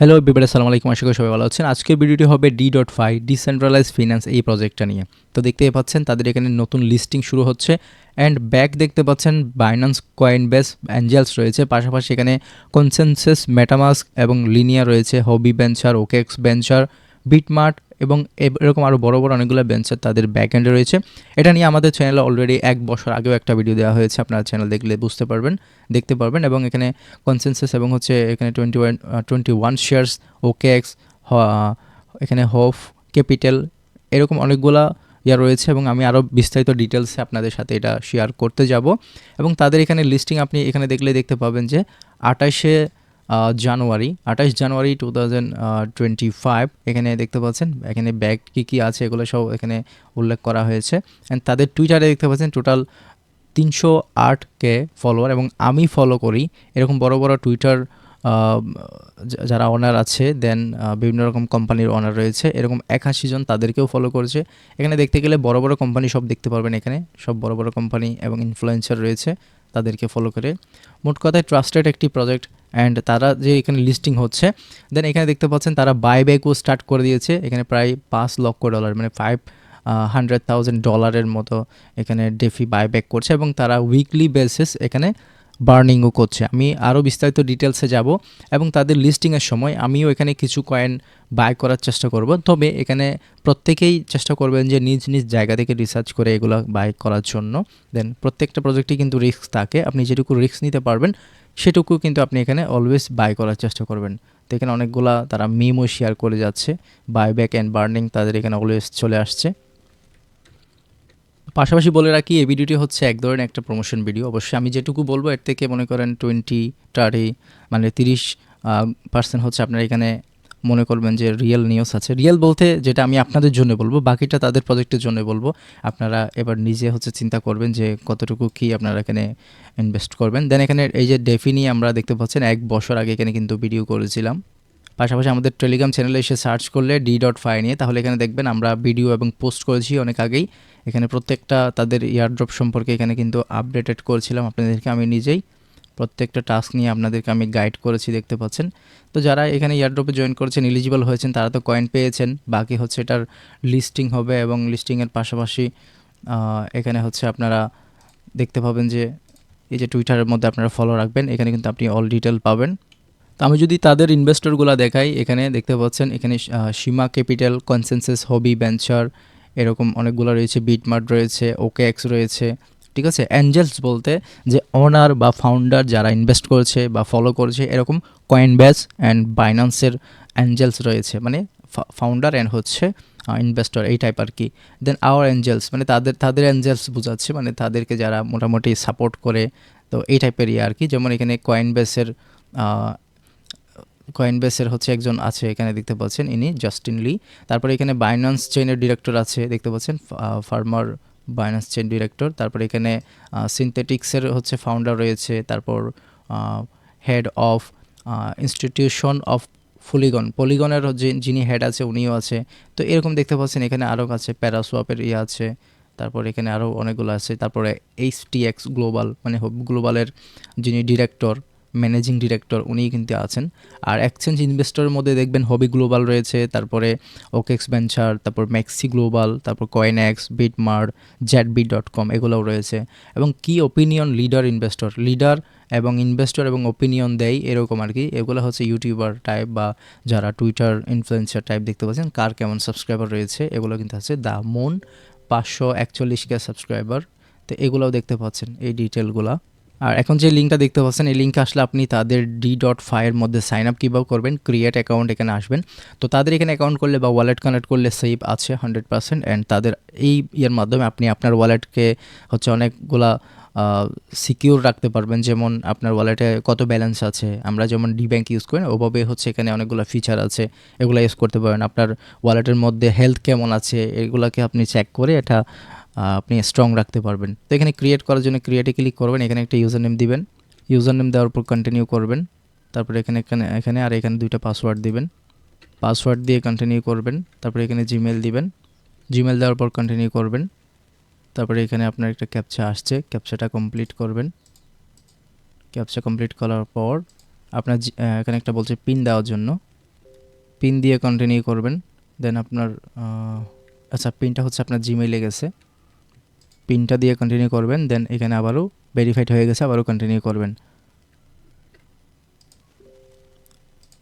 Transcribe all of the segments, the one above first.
Hello Bieber আসসালামু আলাইকুম। আশা করি সবাই ভালো আছেন। আজকের ভিডিওটি হবে D dot five decentralise finance এই প্রজেক্টটা নিয়ে। তো দেখতেই পাচ্ছেন, তাদের এখানে নতুন লিস্টিং শুরু হচ্ছে। অ্যান্ড ব্যাক দেখতে পাচ্ছেন বাইন্যান্স কয়েন বেস অ্যাঞ্জেলস রয়েছে। পাশাপাশি এখানে কনসেনসেস মেটামাস্ক এবং লিনিয়া রয়েছে। হবি বেঞ্চার ওকেক্স বেঞ্চার বিটমার্ট এবং এরকম আরও বড় বড় অনেকগুলো বেঞ্চার তাদের ব্যাক এন্ডে রয়েছে। এটা নিয়ে আমাদের চ্যানেলে অলরেডি এক বছর আগেও একটা ভিডিও দেওয়া হয়েছে, আপনার চ্যানেল দেখলে বুঝতে পারবেন, দেখতে পারবেন এবং এখানে কনসেনসাস এবং হচ্ছে এখানে twenty one twenty one shares OKX এখানে হোফ ক্যাপিটাল এরকম অনেকগুলা ইয়া রয়েছে এবং আমি আরও বিস্তারিত ডিটেলসে আপনাদের সাথে এটা শেয়ার করতে যাব। এবং তাদের এখানে লিস্টিং আপনি এখানে দেখলে দেখতে পাবেন যে আঠাশে জানুয়ারি, আঠাশ জানুয়ারি টু থাউজেন্ড টোয়েন্টি ফাইভ এখানে দেখতে পাচ্ছেন, এখানে ব্যাগ কী কী আছে, এগুলো সব এখানে উল্লেখ করা হয়েছে। অ্যান্ড তাদের টুইটারে দেখতে পাচ্ছেন টোটাল তিনশো আট কে ফলোয়ার এবং আমি ফলো করি। এরকম বড় বড় টুইটার যারা অনার আছে দেন বিভিন্ন রকম কোম্পানির অনার রয়েছে, এরকম একাশি জন তাদেরকেও ফলো করেছে। এখানে দেখতে গেলে বড় বড় কোম্পানি সব দেখতে পারবেন এখানে, সব বড় বড় কোম্পানি এবং ইনফ্লুয়েন্সার রয়েছে, তাদেরকে ফলো করে। মোট কথায় ট্রাস্টেড একটি প্রজেক্ট অ্যান্ড তারা যে এখানে লিস্টিং হচ্ছে দেন এখানে দেখতে পাচ্ছেন তারা বাইব্যাকও স্টার্ট করে দিয়েছে। এখানে প্রায় পাঁচ লক্ষ ডলার মানে ফাইভ হান্ড্রেড থাউজেন্ড ডলারের মতো এখানে ডেফি বাইব্যাক করছে এবং তারা উইকলি বেসিস এখানে বার্নিংও করছে। আমি আরও বিস্তারিত ডিটেলসে যাব এবং তাদের লিস্টিংয়ের সময় আমিও এখানে কিছু কয়েন বাই করার চেষ্টা করব। তবে এখানে প্রত্যেকেই চেষ্টা করবেন যে নিজ নিজ জায়গা থেকে রিসার্চ করে এগুলো বাই করার জন্য। দেন প্রত্যেকটা প্রজেক্টে কিন্তু রিস্ক থাকে। আপনি যেটুকু রিস্ক নিতে পারবেন সেটুকু কিন্তু আপনি এখানে অলওয়েজ বাই করার চেষ্টা করবেন। তো এখানে অনেকগুলা তারা মিমও শেয়ার করে যাচ্ছে। বাই ব্যাক অ্যান্ড বার্নিং তাদের এখানে অলওয়েজ চলে আসছে। পাশাপাশি বলে রাখি, এই ভিডিওটি হচ্ছে এক ধরনের একটা প্রমোশন ভিডিও অবশ্যই আমি যেটুকু বলব, এর থেকে মনে করেন টোয়েন্টি থার্টি মানে তিরিশ পার্সেন্ট হচ্ছে আপনার এখানে মনে করবেন যে রিয়েল নিউজ আছে। রিয়েল বলতে যেটা আমি আপনাদের জন্য বলব, বাকিটা তাদের প্রজেক্টের জন্য বলব। আপনারা এবার নিজে হচ্ছে চিন্তা করবেন যে কতটুকু কি আপনারা এখানে ইনভেস্ট করবেন। দেন এখানে এই যে ডেফিনি আমরা দেখতে পাচ্ছেন, এক বছর আগে এখানে কিন্তু ভিডিও করেছিলাম। পাশাপাশি আমাদের টেলিগ্রাম চ্যানেলে এসে সার্চ করলে ডি ডট ফাই নিয়ে, তাহলে এখানে দেখবেন আমরা ভিডিও এবং পোস্ট করেছি অনেক আগেই। এখানে প্রত্যেকটা তাদের ইয়ারড্রপ সম্পর্কে এখানে কিন্তু আপডেটেড করেছিলাম আপনাদেরকে আমি নিজেই। প্রত্যেকটা টাস্ক নিয়ে আপনাদেরকে আমি গাইড করেছি, দেখতে পাচ্ছেন। তো যারা এখানে ইয়ারড্রপে জয়েন করেছেন এলিজিবল হয়েছেন, তারা তো কয়েন পেয়েছেন। বাকি হচ্ছে এটার লিস্টিং হবে এবং লিস্টিংয়ের পাশাপাশি এখানে হচ্ছে আপনারা দেখতে পাবেন যে, এই যে টুইটারের মধ্যে আপনারা ফলো রাখবেন, এখানে কিন্তু আপনি অল ডিটেল পাবেন। তো আমি যদি তাদের ইনভেস্টরগুলো দেখাই, এখানে দেখতে পাচ্ছেন, এখানে সীমা ক্যাপিটাল কনসেনসাস হবি ভেঞ্চার এরকম অনেকগুলো রয়েছে বিটমার্ট রয়েছে ওকে এক্স রয়েছে ঠিক আছে? অ্যাঞ্জেলস বলতে যে ওনার বা ফাউন্ডার যারা ইনভেস্ট করেছে বা ফলো করেছে, এরকম কয়েন ব্যাস অ্যান্ড বাইন্যান্সের অ্যাঞ্জেলস রয়েছে। মানে ফাউন্ডার অ্যান্ড হচ্ছে ইনভেস্টর এই টাইপ আর কি। দেন আওয়ার অ্যাঞ্জেলস মানে তাদের তাদের অ্যাঞ্জেলস বোঝাচ্ছে মানে তাদেরকে যারা মোটামুটি সাপোর্ট করে, তো এই টাইপের ইয়ে আর কি। যেমন এখানে কয়েন বেসের হচ্ছে একজন আছে এখানে দেখতে পাচ্ছেন ইনি জাস্টিন লি তারপরে এখানে বাইন্যান্স চেইনের ডিরেক্টর আছে, দেখতে পাচ্ছেন ফার্মার বাইন্যান্স চেন ডিরেক্টর তারপরে এখানে সিনথেটিক্সের হচ্ছে ফাউন্ডার রয়েছে, তারপর হেড অফ ইনস্টিটিউশন অফ ফুলিগন পলিগনের যিনি হেড আছে উনিও আছে। তো এরকম দেখতে পাচ্ছেন, এখানে আরও আছে প্যারাসোয়াপের ইয়ে আছে, তারপর এখানে আরও অনেকগুলো আছে, তারপরে এইচ টি এক্স গ্লোবাল মানে গ্লোবালের যিনি ডিরেক্টর ম্যানেজিং ডিরেক্টর উনিই কিন্তু আছেন। আর এক্সচেঞ্জ ইনভেস্টরের মধ্যে দেখবেন হবি গ্লোবাল রয়েছে, তারপরে ওকেক্স ভেঞ্চার তারপর ম্যাক্সি গ্লোবাল তারপর কয়েনএক্স বিটমার্ট জ্যাটবি ডট কম এগুলোও রয়েছে। এবং কি ওপিনিয়ন লিডার ইনভেস্টর লিডার এবং ইনভেস্টর এবং ওপিনিয়ন দেয় এরকম আর কি। এগুলো হচ্ছে ইউটিউবার টাইপ বা যারা টুইটার ইনফ্লুয়েন্সার টাইপ দেখতে পাচ্ছেন, কার কেমন সাবস্ক্রাইবার রয়েছে, এগুলো কিন্তু আছে দ্য মুন পাঁচশো একচল্লিশ কে সাবস্ক্রাইবার তো এগুলোও দেখতে পাচ্ছেন এই ডিটেলগুলো আর এখন যে লিঙ্কটা দেখতে পাচ্ছেন, এই লিঙ্কে আসলে আপনি তাদের ডি ডট ফাইয়ের মধ্যে সাইন আপ কীভাবে করবেন ক্রিয়েট অ্যাকাউন্ট এখানে আসবেন। তো তাদের এখানে অ্যাকাউন্ট করলে বা ওয়ালেট কানেক্ট করলে সেভ আছে হান্ড্রেড পার্সেন্ট অ্যান্ড তাদের এই ইয়ের মাধ্যমে আপনি আপনার ওয়ালেটকে হচ্ছে অনেকগুলা সিকিউর রাখতে পারবেন। যেমন আপনার ওয়ালেটে কত ব্যালেন্স আছে, আমরা যেমন ডি ব্যাঙ্ক ইউজ করি ওভাবে হচ্ছে এখানে অনেকগুলো ফিচার আছে, এগুলো ইউজ করতে পারেন। আপনার ওয়ালেটের মধ্যে হেলথ কেমন আছে, এগুলোকে আপনি চেক করে এটা আপনি স্ট্রং রাখতে পারবেন। তো এখানে ক্রিয়েট করার জন্য ক্রিয়েটে ক্লিক করবেন, এখানে একটা ইউজার নেম দিবেন। ইউজার নেম দেওয়ার পর কন্টিনিউ করবেন। তারপরে এখানে এখানে এখানে আর এখানে দুইটা পাসওয়ার্ড দিবেন। পাসওয়ার্ড দিয়ে কন্টিনিউ করবেন। তারপরে এখানে জিমেল দিবেন। জিমেল দেওয়ার পর কন্টিনিউ করবেন। তারপরে এখানে আপনার একটা ক্যাপচা আসছে। ক্যাপচাটা কমপ্লিট করবেন। ক্যাপচা কমপ্লিট করার পর আপনার এখানে একটা বলছে পিন দেওয়ার জন্য। পিন দিয়ে কন্টিনিউ করবেন। দেন আপনার আচ্ছা পিনটা হচ্ছে আপনার জিমেইলে গেছে। পিনটা দিয়ে কন্টিনিউ করবেন দেন এখানে আবারও ভেরিফাইড হয়ে গেছে, আবারও কন্টিনিউ করবেন।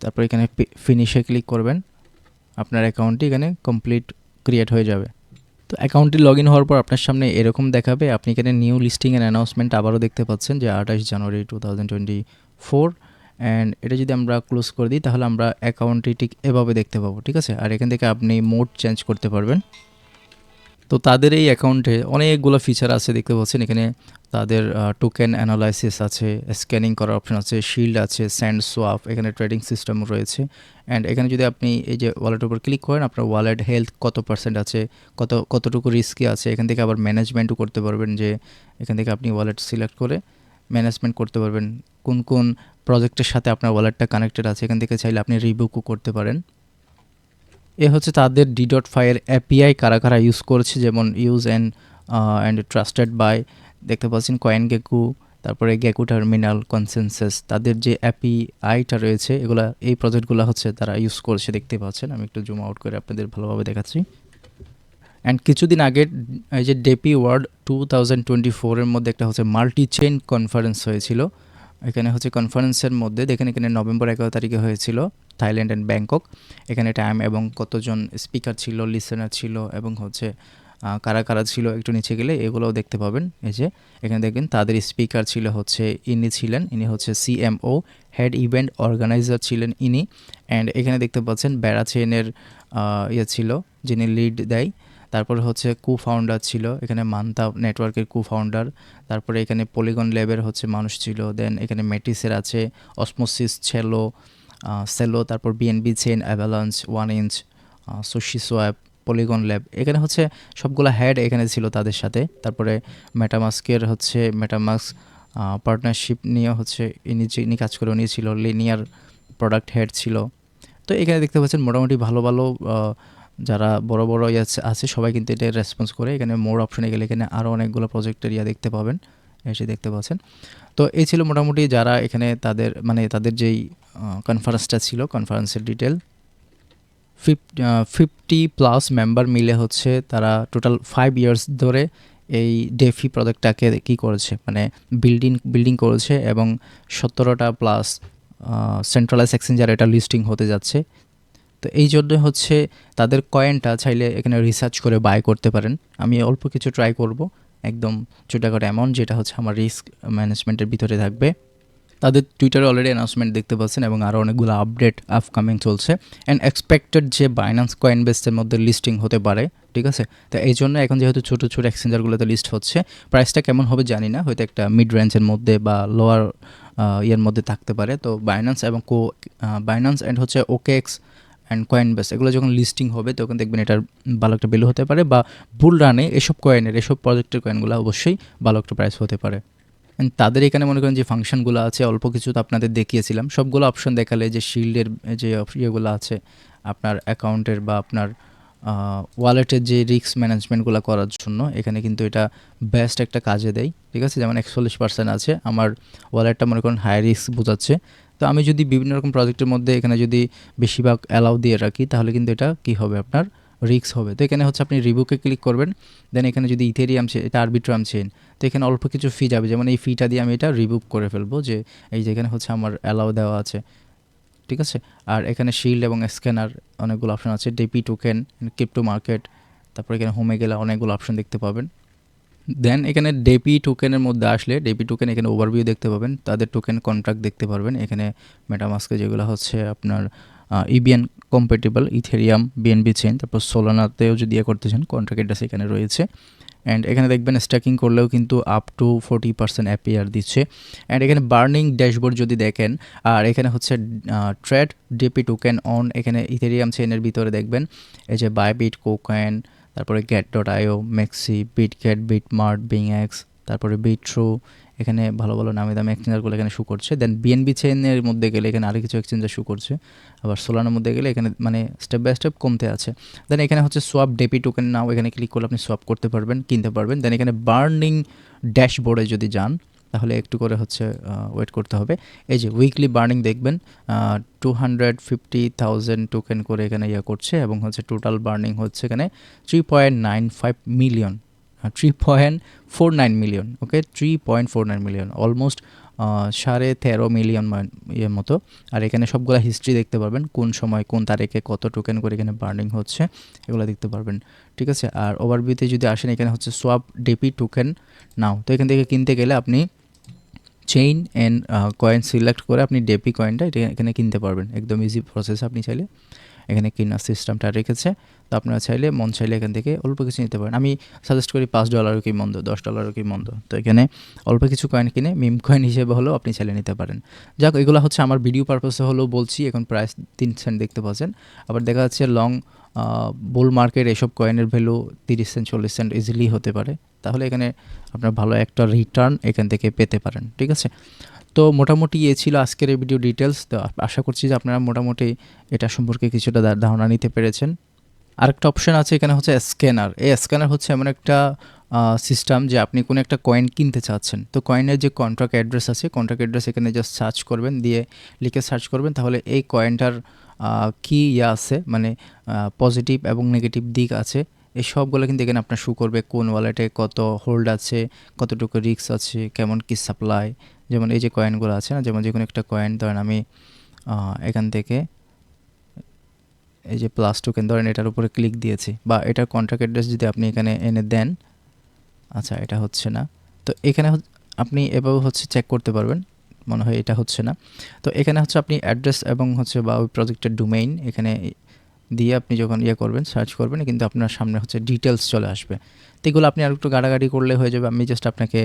তারপর এখানে ফিনিশে ক্লিক করবেন। আপনার অ্যাকাউন্টটি এখানে কমপ্লিট ক্রিয়েট হয়ে যাবে। তো অ্যাকাউন্টটি লগ ইন হওয়ার পর আপনার সামনে এরকম দেখাবে, আপনি এখানে নিউ লিস্টিং অ্যান্ড অ্যানাউন্সমেন্ট আবারও দেখতে পাচ্ছেন যে আঠাশ January two thousand twenty four and এটা যদি আমরা ক্লোজ করে দিই, তাহলে আমরা অ্যাকাউন্টটি ঠিক এভাবে দেখতে পাবো, ঠিক আছে? আর এখান থেকে আপনি মোড চেঞ্জ করতে পারবেন। তো তাদের এই অ্যাকাউন্টে অনেকগুলো ফিচার আছে, দেখতে পাচ্ছেন। এখানে তাদের টোকেন অ্যানালাইসিস আছে স্ক্যানিং করার অপশন আছে শিল্ড আছে স্যান্ড সোয়াপ এখানে ট্রেডিং সিস্টেম রয়েছে। অ্যান্ড এখানে যদি আপনি এই যে ওয়ালেটের উপর ক্লিক করেন, আপনার ওয়ালেট হেলথ কত পার্সেন্ট আছে, কত, কতটুকু রিস্কি আছে, এখান থেকে আবার ম্যানেজমেন্টও করতে পারবেন যে এখান থেকে আপনি ওয়ালেট সিলেক্ট করে ম্যানেজমেন্ট করতে পারবেন। কোন কোন প্রজেক্টের সাথে আপনার ওয়ালেটটা কানেক্টেড আছে, এখান থেকে চাইলে আপনি রিবুকও করতে পারেন। এ হচ্ছে তাদের ডি ডট ফাইয়ের অ্যাপিআই কারা কারা ইউজ করছে, যেমন use and and trusted by দেখতে পাচ্ছেন কয়েন গেকু তারপরে গেকু টার্মিনাল কনসেনসাস তাদের যে অ্যাপিআইটা রয়েছে, এগুলা, এই প্রজেক্টগুলো হচ্ছে তারা ইউজ করছে, দেখতে পাচ্ছেন। আমি একটু জুম আউট করে আপনাদের ভালোভাবে দেখাচ্ছি। অ্যান্ড কিছুদিন আগে এই যে ডেপি ওয়ার্ল্ড টু থাউজেন্ড টোয়েন্টি ফোরের মধ্যে একটা হচ্ছে মাল্টি চেইন কনফারেন্স হয়েছিল। এখানে হচ্ছে কনফারেন্সের মধ্যে দেখেন এখানে নভেম্বর এগারো তারিখে হয়েছিল থাইল্যান্ড অ্যান্ড ব্যাংকক এখানে টাইম এবং কতজন স্পিকার ছিল লিসেনার ছিল এবং হচ্ছে কারা কারা ছিল একটু নিচে গেলে এগুলোও দেখতে পাবেন। এই যে, এখানে দেখবেন তাদের স্পিকার ছিল হচ্ছে, ইনি ছিলেন, ইনি হচ্ছে সিএমও হেড ইভেন্ট অর্গানাইজার ছিলেন ইনি। অ্যান্ড এখানে দেখতে পাচ্ছেন বেড়া চেনের ইয়ে ছিল, যিনি লিড দেয়। তারপরে হচ্ছে কু ফাউন্ডার ছিল, এখানে মান্তা নেটওয়ার্কের কু ফাউন্ডার তারপরে এখানে পলিগন ল্যাবের হচ্ছে মানুষ ছিল দেন এখানে মেটিসের আছে অসমোসিস ছেলো সেলো তারপর BNB chain Avalanche one inch sushi swap Polygon lab এখানে হচ্ছে সবগুলো হেড এখানে ছিল তাদের সাথে, তারপরে মেটামাস্কের হচ্ছে মেটামাস্ক পার্টনারশিপ নিয়ে হচ্ছে ইনি ইনি কাজ করে, উনি ছিল লিনিয়ার প্রোডাক্ট হেড ছিল। তো এখানে দেখতে পাচ্ছেন মোটামুটি ভালো ভালো যারা বড় বড় ইয়ে আছে- সবাই কিন্তু এটা রেসপন্স করে। এখানে মোর অপশনে গেলে এখানে আরও অনেকগুলো প্রজেক্টের ইয়া দেখতে পাবেন, এসে দেখতে পাচ্ছেন। তো এই ছিল মোটামুটি যারা এখানে তাদের মানে তাদের যেই কনফারেন্সটা ছিল কনফারেন্সের ডিটেল ফিফটি প্লাস মেম্বার মিলে হচ্ছে তারা টোটাল ফাইভ ইয়ার্স ধরে এই ডেফি প্রজেক্টটাকে কী করেছে মানে বিল্ডিং বিল্ডিং করেছে এবং সতেরোটা প্লাস সেন্ট্রালাইজ এক্সচেঞ্জার এটা লিস্টিং হতে যাচ্ছে। তো এই জন্য হচ্ছে তাদের কয়েনটা চাইলে এখানে রিসার্চ করে বাই করতে পারেন। আমি অল্প কিছু ট্রাই করব, একদম ছোটাখাটো অ্যামাউন্ট যেটা হচ্ছে আমার রিস্ক ম্যানেজমেন্টের ভিতরে থাকবে। তাদের টুইটারে অলরেডি অ্যানাউন্সমেন্ট দেখতে পাচ্ছেন এবং আরও অনেকগুলো আপডেট আপকামিং চলছে। অ্যান্ড এক্সপেক্টেড যে বাইন্যান্স কয়েন বেসের মধ্যে লিস্টিং হতে পারে, ঠিক আছে? তো এই জন্য এখন যেহেতু ছোটো ছোটো এক্সচেঞ্জারগুলোতে লিস্ট হচ্ছে প্রাইসটা কেমন হবে জানি না, হয়তো একটা মিড রেঞ্জের মধ্যে বা লোয়ার ইয়ের মধ্যে থাকতে পারে। তো বাইন্যান্স এবং কো বাইন্যান্স অ্যান্ড হচ্ছে ওকেএক্স অ্যান্ড কয়েন বেস এগুলো যখন লিস্টিং হবে, তখন দেখবেন এটার ভালো একটা ভ্যালু হতে পারে বা বুল রানে এসব কয়েনের এসব প্রজেক্টের কয়েনগুলো অবশ্যই ভালো একটা প্রাইস হতে পারে। And তাদের এখানে মনে করেন যে ফাংশনগুলো আছে, অল্প কিছু তো আপনাদের দেখিয়েছিলাম, সবগুলো অপশন দেখালে যে শিল্ডের যে ইয়েগুলো আছে, আপনার অ্যাকাউন্টের বা আপনার ওয়ালেটের যে রিস্ক ম্যানেজমেন্টগুলো করার জন্য, এখানে কিন্তু এটা বেস্ট একটা কাজে দেয়, ঠিক আছে? যেমন একচল্লিশ পার্সেন্ট আছে, আমার ওয়ালেটটা মনে করেন হাই রিস্ক বোঝাচ্ছে তো আমি যদি বিভিন্ন রকম প্রজেক্টের মধ্যে এখানে যদি বেশিরভাগ অ্যালাউ দিয়ে রাখি, তাহলে কিন্তু এটা কি হবে আপনার? রিক্স হবে। তো এখানে হচ্ছে আপনি রিবুকে ক্লিক করবেন দেন এখানে যদি ইথেরিয়াম এটা আরবিট্রাম চেন তো এখানে অল্প কিছু ফি যাবে। যেমন এই ফিটা দিয়ে আমি এটা রিবুক করে ফেলব যে এই যে এখানে হচ্ছে আমার অ্যালাউ দেওয়া আছে। ঠিক আছে? আর এখানে শিল্ড এবং স্ক্যানার অনেকগুলো অপশন আছে। ডেপি টোকেন ক্রিপ্টো মার্কেট তারপর এখানে হোমে গেলে অনেকগুলো অপশন দেখতে পাবেন। দেন এখানে ডেপি টোকেনের মধ্যে আসলে ডেপি টোকেন এখানে ওভারভিউ দেখতে পাবেন। তাদের টোকেন কন্ট্রাক্ট দেখতে পারবেন। এখানে মেটামাস্কে যেগুলো হচ্ছে আপনার EVM compatible Ethereum BNB chain তারপর সোলানাতেও যদি ইয়ে করতে চান কন্ট্রাক্ট এটা সেখানে রয়েছে। অ্যান্ড এখানে দেখবেন স্ট্যাকিং করলেও কিন্তু up to forty percent APR দিচ্ছে। অ্যান্ড এখানে বার্নিং ড্যাশবোর্ড যদি দেখেন, আর এখানে হচ্ছে ট্রেড ডিপি টোকেন অন এখানে ইথেরিয়াম চেনের ভিতরে দেখবেন। এই যে বাইবিট কোকয়েন তারপরে Gate dot io MEXC Bitget BitMart BingX তারপরে বিট ট্রু এখানে ভালো ভালো নামে দামে এক্সচেঞ্জারগুলো এখানে শু করছে। দেন বিএনবি চেনের মধ্যে গেলে এখানে আরও কিছু এক্সচেঞ্জার শু করছে। আবার সোলানোর মধ্যে গেলে এখানে মানে স্টেপ বাই স্টেপ কমতে আছে। দেন এখানে হচ্ছে সোয়াপ ডেপি টোকেন নাও, এখানে ক্লিক করলে আপনি সোয়াপ করতে পারবেন, কিনতে পারবেন। দেন এখানে বার্নিং ড্যাশবোর্ডে যদি যান তাহলে একটু করে হচ্ছে ওয়েট করতে হবে। এই যে উইকলি বার্নিং দেখবেন two hundred fifty thousand token করে এখানে ইয়ে করছে এবং হচ্ছে টোটাল বার্নিং হচ্ছে এখানে three point nine five million three point four nine million okay three point four nine million almost সাড়ে তেরো মিলিয়ন ইয়ের মতো। আর এখানে সবগুলো হিস্ট্রি দেখতে পারবেন, কোন সময়, কোন তারিখে কত টোকেন করে এখানে বার্নিং হচ্ছে, এগুলো দেখতে পারবেন, ঠিক আছে? আর ওভারভিউতে যদি আসেন, এখানে হচ্ছে সোয়াপ ডেপি টোকেন নাও তো এখান থেকে কিনতে গেলে আপনি চেইন অ্যান্ড কয়েন সিলেক্ট করে আপনি ডেপি কয়েনটা এটা এখানে কিনতে পারবেন। একদম ইজি প্রসেস আপনি চাইলে। এখানে কেনার সিস্টেমটা রেখেছে, তো আপনারা চাইলে মন চাইলে এখান থেকে অল্প কিছু নিতে পারেন। আমি সাজেস্ট করি পাঁচ ডলারও কি মন্দ, দশ ডলারও কি মন্দ। তো এখানে অল্প কিছু কয়েন কিনে মিম কয়েন হিসেবে হলেও আপনি চাইলে নিতে পারেন। যাক, এগুলো হচ্ছে আমার ভিডিও পারপাসে হলেও বলছি, এখন প্রায় তিন সেন্ট দেখতে পাচ্ছেন। আবার দেখা যাচ্ছে লং বুল মার্কেট এসব কয়েনের ভ্যালু তিরিশ সেন্ট চল্লিশ সেন্ট ইজিলি হতে পারে। তাহলে এখানে আপনার ভালো একটা রিটার্ন এখান থেকে পেতে পারেন, ঠিক আছে? তো মোটামুটি এ ছিল আজকের এই ভিডিও ডিটেলস তো আশা করছি যে আপনারা মোটামুটি এটা সম্পর্কে কিছুটা ধারণা নিতে পেরেছেন। আরেকটা অপশন আছে, এখানে হচ্ছে স্ক্যানার এই স্ক্যানার হচ্ছে এমন একটা সিস্টেম যে আপনি কোনো একটা কয়েন কিনতে চাচ্ছেন। তো কয়েনের যে কন্ট্রাক্ট অ্যাড্রেস আছে কন্ট্রাক্ট অ্যাড্রেস এখানে জাস্ট সার্চ করবেন, দিয়ে লিখে সার্চ করবেন। তাহলে এই কয়েনটার কী ইয়ে আছে মানে পজিটিভ এবং নেগেটিভ দিক আছে। এই সবগুলো কিন্তু এখানে আপনার শু করবে, কোন ওয়ালেটে কত হোল্ড আছে, কতটুকু রিক্স আছে, কেমন কি সাপ্লাই যেমন এই যে কয়েনগুলো আছে না, যেমন যে কোনো একটা কয়েন ধরেন আমি এখান থেকে এই যে প্লাস টোকেন ধরেন এটার উপরে ক্লিক দিয়েছি বা এটার কন্ট্রাক্ট অ্যাড্রেস যদি আপনি এখানে এনে দেন আচ্ছা এটা হচ্ছে না। তো এখানে আপনি এভাবে হচ্ছে চেক করতে পারবেন, মনে হয় এটা হচ্ছে না। তো এখানে হচ্ছে আপনি অ্যাড্রেস এবং হচ্ছে বা ওই প্রজেক্টের ডোমেইন এখানে দিয়ে আপনি যখন ইয়ে করবেন সার্চ করবেন, কিন্তু আপনার সামনে হচ্ছে ডিটেলস চলে আসবে। তো এগুলো আপনি আর একটু গাড়াগাড়ি করলে হয়ে যাবে। আমি জাস্ট আপনাকে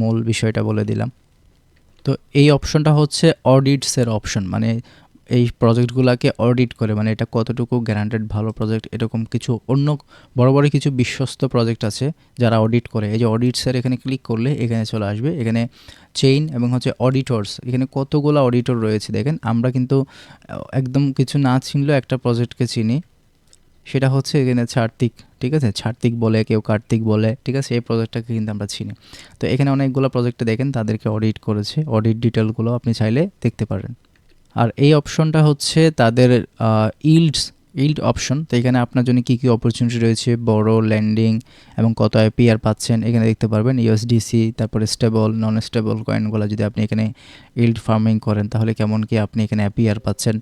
মূল বিষয়টা বলে দিলাম। তো এই অপশনটা হচ্ছে অডিটসের অপশন মানে এই প্রজেক্টগুলোকে অডিট করে মানে এটা কতটুকু গ্যারান্টেড ভালো প্রজেক্ট এরকম কিছু অন্য বড় বড় কিছু বিশ্বস্ত প্রজেক্ট আছে যারা অডিট করে। এই যে অডিটসের এখানে ক্লিক করলে এখানে চলে আসবে। এখানে চেইন এবং হচ্ছে অডিটরস এখানে কতগুলো অডিটর রয়েছে দেখেন। আমরা কিন্তু একদম কিছু না চিনলেও একটা প্রজেক্টকে চিনি। সেটা হচ্ছে এখানে ছার্তিক ঠিক আছে? ছার্তিক বলে, কেউ কার্তিক বলে, ঠিক আছে? এই প্রজেক্টটাকে কিন্তু আমরা চিনি। তো এখানে অনেকগুলো প্রজেক্টে দেখেন, তাদেরকে অডিট করেছে। অডিট ডিটেলগুলো আপনি চাইলে দেখতে পারেন। আর এই অপশনটা হচ্ছে তাদের ইল্ডস ইল্ড অপশন তো এখানে আপনার জন্য কী কী অপরচুনিটি রয়েছে? বড় ল্যান্ডিং এবং কত আইপিআর পাচ্ছেন? এখানে দেখতে পারবেন ইউএসডিসি তারপরে স্টেবল নন স্টেবল কয়েনগুলো যদি আপনি এখানে ইল্ড ফার্মিং করেন, তাহলে কেমন কি আপনি এখানে অ্যাপিআর পাচ্ছেন?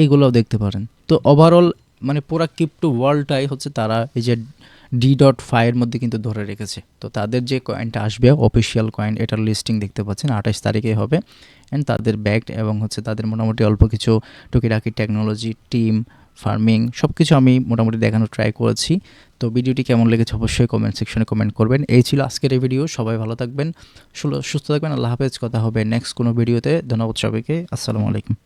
এইগুলোও দেখতে পারেন। তো ওভারঅল মানে পুরা ক্রিপ্টো ওয়ার্ল্ডটাই হচ্ছে তারা এই যে ডি ডট ফাইয়ের মধ্যে কিন্তু ধরে রেখেছে। তো তাদের যে কয়েনটা আসবে অফিসিয়াল কয়েন এটার লিস্টিং দেখতে পাচ্ছেন, আঠাশ তারিখে হবে। অ্যান্ড তাদের ব্যাগড এবং হচ্ছে তাদের মোটামুটি অল্প কিছু টুকিটাকি টেকনোলজি টিম ফার্মিং সব কিছু আমি মোটামুটি দেখানোর ট্রাই করেছি। তো ভিডিওটি কেমন লেগেছে অবশ্যই কমেন্ট সেকশনে কমেন্ট করবেন। এই ছিল আজকের এই ভিডিও সবাই ভালো থাকবেন সুস্থ থাকবেন, আল্লাহ হাফেজ, কথা হবে নেক্সট কোনো ভিডিওতে ধন্যবাদ সবাইকে, আসসালামু আলাইকুম।